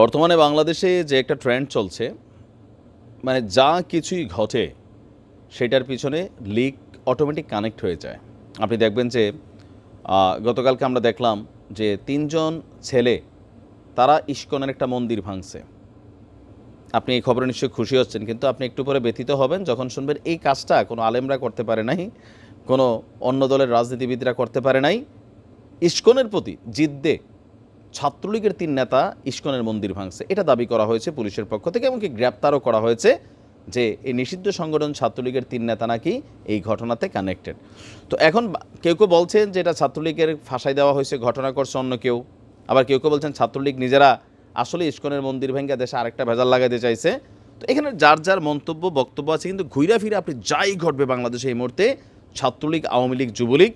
বর্তমানে বাংলাদেশে যে একটা ট্রেন্ড চলছে মানে যা কিছুই ঘটে, সেটার পিছনে লিক অটোমেটিক কানেক্ট হয়ে যায়। আপনি দেখবেন যে গতকালকে আমরা দেখলাম যে তিনজন ছেলে, তারা ইস্কনের একটা মন্দির ভাঙছে। আপনি এই খবরে নিশ্চয়ই খুশি হচ্ছেন, কিন্তু আপনি একটু পরে ব্যথিত হবেন যখন শুনবেন এই কাজটা কোনো আলেমরা করতে পারে নাই, কোনো অন্য দলের রাজনীতিবিদরা করতে পারে নাই। ইস্কনের প্রতি জিদ্দে ছাত্রলীগের তিন নেতা ইস্কনের মন্দির ভাঙছে। এটা দাবি করা হয়েছে পুলিশের পক্ষ থেকে এমনকি গ্রেপ্তারও করা হয়েছে যে এই নিষিদ্ধ সংগঠন ছাত্রলীগের তিন নেতা নাকি এই ঘটনাতে কানেক্টেড তো এখন কেউ কেউ বলছেন যে এটা ছাত্রলীগের ফাঁসাই দেওয়া হয়েছে, ঘটনা করছে অন্য কেউ। আবার কেউ কেউ বলছেন ছাত্রলীগ নিজেরা আসলে ইস্কনের মন্দির ভেঙে দেশে আরেকটা ভেজাল লাগাতে চাইছে। তো এখানে যার যার মন্তব্য, বক্তব্য আছে, কিন্তু ঘুরে ফিরে আপনি যাই ঘটবে বাংলাদেশে এই মুহূর্তে, ছাত্রলীগ, আওয়ামী লীগ, যুবলীগ,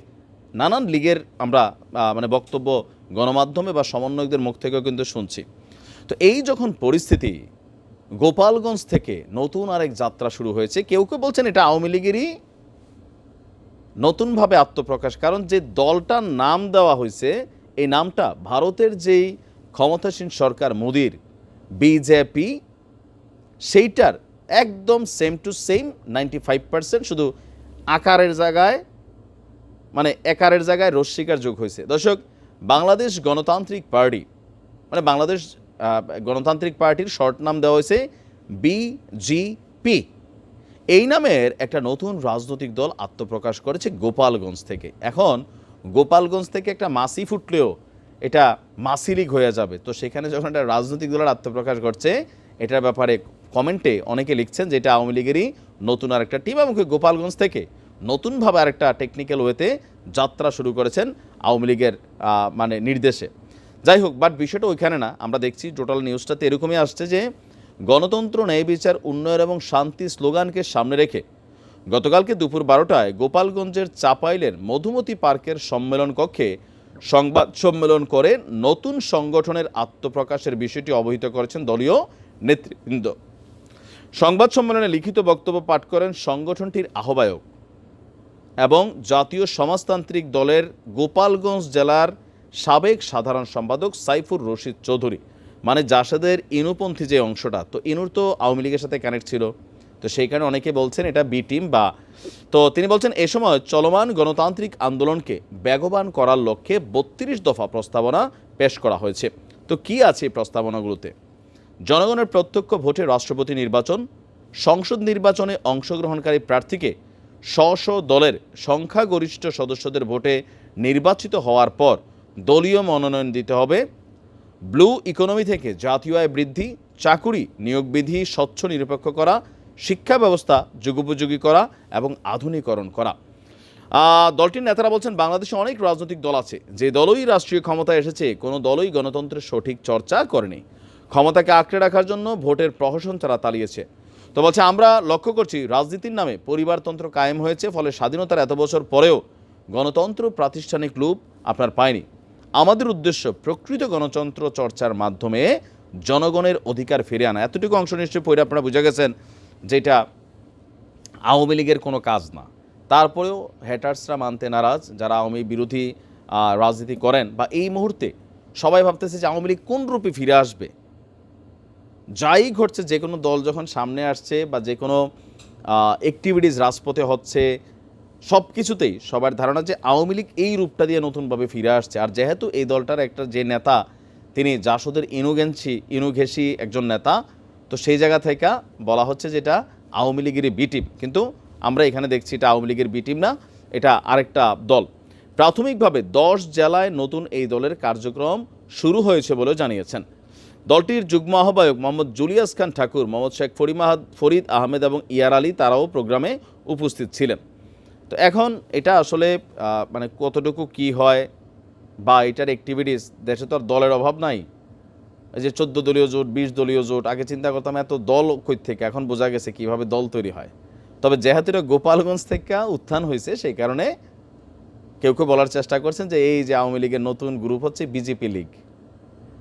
নানান লীগের আমরা মানে বক্তব্য গণমাধ্যমে বা সমন্বয়কদের মুখ থেকেও কিন্তু শুনছি। তো এই যখন পরিস্থিতি গোপালগঞ্জ থেকে নতুন আরেক যাত্রা শুরু হয়েছে, কেউ কেউ বলছেন এটা আওয়ামী লীগেরই নতুনভাবে আত্মপ্রকাশ, কারণ যে দলটার নাম দেওয়া হয়েছে, এই নামটা ভারতের যেই ক্ষমতাসীন সরকার মোদির, বিজেপি, সেইটার একদম same to same ninety five percent শুধু আকারের জায়গায় মানে একারের জায়গায় রশ্মিকার যোগ হয়েছে। দর্শক বাংলাদেশ গণতান্ত্রিক পার্টি মানে বাংলাদেশ গণতান্ত্রিক পার্টির শর্ট নাম দেওয়া হয়েছে বিজিপি এই নামের একটা নতুন রাজনৈতিক দল আত্মপ্রকাশ করেছে গোপালগঞ্জ থেকে। এখন গোপালগঞ্জ থেকে একটা মাসি ফুটলেও এটা মাসি লীগ হয়ে যাবে। তো সেখানে যখন একটা রাজনৈতিক দলের আত্মপ্রকাশ করছে এটার ব্যাপারে কমেন্টে অনেকে লিখছেন যে এটা আওয়ামী লীগেরই নতুন আরেকটা টিম এবং গোপালগঞ্জ থেকে নতুনভাবে আরেকটা টেকনিক্যাল ওয়েতে যাত্রা শুরু করেছেন আওয়ামী লীগের মানে নির্দেশে। যাই হোক বাট বিষয়টা ওইখানে না, আমরা দেখছি টোটাল নিউজটাতে এরকমই আসছে যে, গণতন্ত্র, ন্যায় বিচার, উন্নয়ন এবং শান্তি স্লোগানকে সামনে রেখে গতকালকে দুপুর বারোটায় গোপালগঞ্জের চাপাইলের মধুমতি পার্কের সম্মেলন কক্ষে সংবাদ সম্মেলন করে নতুন সংগঠনের আত্মপ্রকাশের বিষয়টি অবহিত করেছেন দলীয় নেতৃবৃন্দ। সংবাদ সম্মেলনে লিখিত বক্তব্য পাঠ করেন সংগঠনটির আহ্বায়ক এবং জাতীয় সমাজতান্ত্রিক দলের গোপালগঞ্জ জেলার সাবেক সাধারণ সম্পাদক সাইফুর রশিদ চৌধুরী মানে জাসদের ইনুপন্থী যে অংশটা। তো ইনুর তো আওয়ামী লীগের সাথে কানেক্ট ছিল। তো সেই কারণে অনেকে বলছেন এটা বি টিম বা তো তিনি বলছেন, এ সময় চলমান গণতান্ত্রিক আন্দোলনকে বেগবান করার লক্ষ্যে বত্রিশ দফা প্রস্তাবনা পেশ করা হয়েছে। তো কি আছে এই প্রস্তাবনাগুলোতে? জনগণের প্রত্যক্ষ ভোটে রাষ্ট্রপতি নির্বাচন, সংসদ নির্বাচনে অংশগ্রহণকারী প্রার্থীকে স্ব দলের সংখ্যাগরিষ্ঠ সদস্যদের ভোটে নির্বাচিত হওয়ার পর দলীয় মনোনয়ন দিতে হবে। ব্লু ইকোনমি থেকে জাতীয় আয় বৃদ্ধি, চাকুরি নিয়োগ বিধি, স্বচ্ছ নিরপেক্ষ করা, শিক্ষা ব্যবস্থা যুগোপযোগী করা এবং আধুনিকরণ করা। দলটির নেতারা বলছেন, বাংলাদেশে অনেক রাজনৈতিক দল আছে, যে দলই রাষ্ট্রীয় ক্ষমতায় এসেছে, কোনো দলই গণতন্ত্রের সঠিক চর্চা করেনি। ক্ষমতাকে আঁকড়ে রাখার জন্য ভোটের প্রহসন তারা চালিয়েছে তো বলছে, আমরা লক্ষ্য করছি রাজনীতির নামে পরিবারতন্ত্র কায়েম হয়েছে, ফলে স্বাধীনতার এত বছর পরেও গণতন্ত্র প্রাতিষ্ঠানিক রূপ আপনার পায়নি। আমাদের উদ্দেশ্য প্রকৃত গণতন্ত্র চর্চার মাধ্যমে জনগণের অধিকার ফিরে আনা। এতটুকু অংশ নিশ্চয়ই পড়ে আপনারা বুঝে গেছেন যেটা আওয়ামী লীগের কোনো কাজ না। তারপরেও হ্যাটার্সরা মানতে নারাজ, যারা আওয়ামী বিরোধী রাজনীতি করেন, বা এই মুহূর্তে সবাই ভাবতেছে যে আওয়ামী লীগ কোন রূপে ফিরে আসবে। যাই ঘটছে, যে কোনো দল যখন সামনে আসছে বা যে কোনো অ্যাক্টিভিটিস রাজপথে হচ্ছে, সব কিছুতেই সবার ধারণা যে আওয়ামী লীগ এই রূপটা দিয়ে নতুনভাবে ফিরে আসছে। আর যেহেতু এই দলটার একটা যে নেতা, তিনি জাসদের ইনুগেন্সি ইনুঘেসি একজন নেতা, তো সেই জায়গা থেকে বলা হচ্ছে যেটা আওয়ামী লীগেরই বি টিম কিন্তু আমরা এখানে দেখছি এটা আওয়ামী লীগের বি টিম না, এটা আরেকটা দল। প্রাথমিকভাবে দশ জেলায় নতুন এই দলের কার্যক্রম শুরু হয়েছে বলেও জানিয়েছেন। দলটির যুগ্ম আহ্বায়ক মোহাম্মদ জুলিয়াস খান ঠাকুর, মোহাম্মদ শেখ ফরিমাহাদ ফরিদ আহমেদ এবং ইয়ার আলী তারাও প্রোগ্রামে উপস্থিত ছিলেন। তো এখন এটা আসলে মানে কতটুকু কি হয় বা এটার অ্যাক্টিভিটিস দেশে তো আর দলের অভাব নাই। এই যে চোদ্দ দলীয় জোট, বিশ দলীয় জোট, আগে চিন্তা করতাম এত দল কই থেকে, এখন বোঝা গেছে কীভাবে দল তৈরি হয়। তবে যেহেতু এটা গোপালগঞ্জ থেকে উত্থান হয়েছে, সেই কারণে কেউ কেউ বলার চেষ্টা করছেন যে এই যে আওয়ামী লীগের নতুন গ্রুপ হচ্ছে বিজেপি লীগ।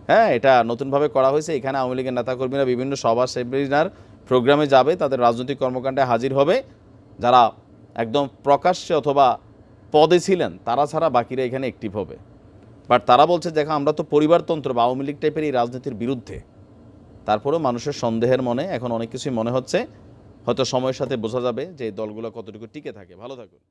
হ্যাঁ এটা নতুনভাবে করা হয়েছে। এখানে আওয়ামী লীগের নেতাকর্মীরা বিভিন্ন সভা সেমিনার প্রোগ্রামে যাবে, তাদের রাজনৈতিক কর্মকাণ্ডে হাজির হবে। যারা একদম প্রকাশ্যে অথবা পদে ছিলেন, তারা ছাড়া বাকিরা এখানে অ্যাক্টিভ হবে। বাট তারা বলছে, দেখো, আমরা তো পরিবারতন্ত্র বা আওয়ামী লীগ টাইপের এই রাজনীতির বিরুদ্ধে। তারপরেও মানুষের সন্দেহের মনে এখন অনেক কিছুই মনে হচ্ছে। হয়তো সময়ের সাথে বোঝা যাবে যে দলগুলো কতটুকু টিকে থাকে। ভালো থাকুন।